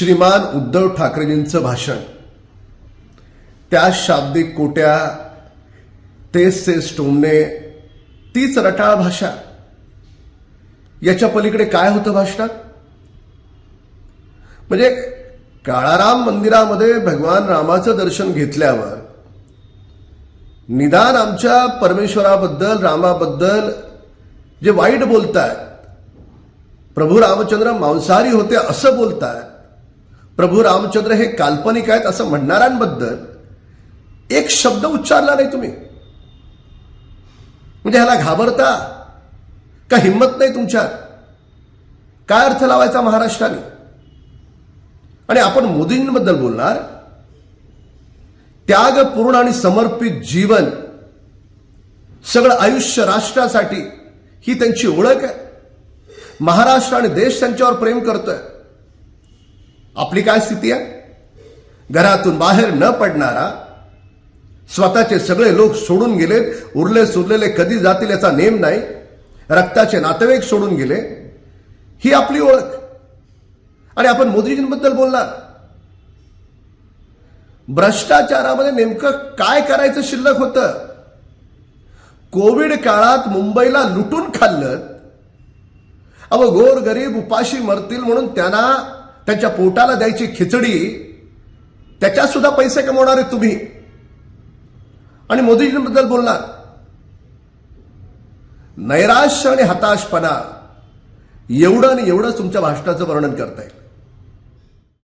श्रीमान उद्धव ठाकरेजींचं भाषण. त्या शाब्दिक कोट्या तेच तेच टोमणे तीच रटाळ भाषा. याच्या पलीकडे काय होतं भाषणात? म्हणजे काळाराम मंदिरामध्ये भगवान रामाचं दर्शन घेतल्यावर निदान आमच्या परमेश्वराबद्दल रामाबद्दल जे वाईट बोलतायत प्रभू रामचंद्र मांसाहारी होते असं बोलतायत प्रभू रामचंद्र हे काल्पनिक आहेत असं म्हणणाऱ्यांबद्दल एक शब्द उच्चारला नाही तुम्ही. म्हणजे ह्याला घाबरता का हिंमत नाही तुमच्यात? काय अर्थ लावायचा महाराष्ट्राने? आणि आपण मोदींबद्दल बोलणार? त्यागपूर्ण आणि समर्पित जीवन सगळं आयुष्य राष्ट्रासाठी ही त्यांची ओळख आहे. महाराष्ट्र आणि देश त्यांच्यावर प्रेम करतोय. आपली काय स्थिती आहे? घरातून बाहेर न पडणारा स्वतःचे सगळे लोक सोडून गेलेत उरले सुरलेले कधी जातील याचा नेम नाही रक्ताचे नातेवाईक सोडून गेले ही आपली ओळख. आणि आपण मोदीजींबद्दल बोलणार. भ्रष्टाचारामध्ये नेमकं काय करायचं शिल्लक होतं? कोविड काळात मुंबईला लुटून खाल्लं अव गोरगरीब उपाशी मरतील म्हणून त्यांना त्यांच्या पोटाला द्यायची खिचडी त्याच्यात सुद्धा पैसे कमवणार आहे तुम्ही. आणि मोदीजींबद्दल बोलणार. नैराश्य आणि हताशपणा एवढं आणि एवढंच तुमच्या भाषणाचं वर्णन करता येईल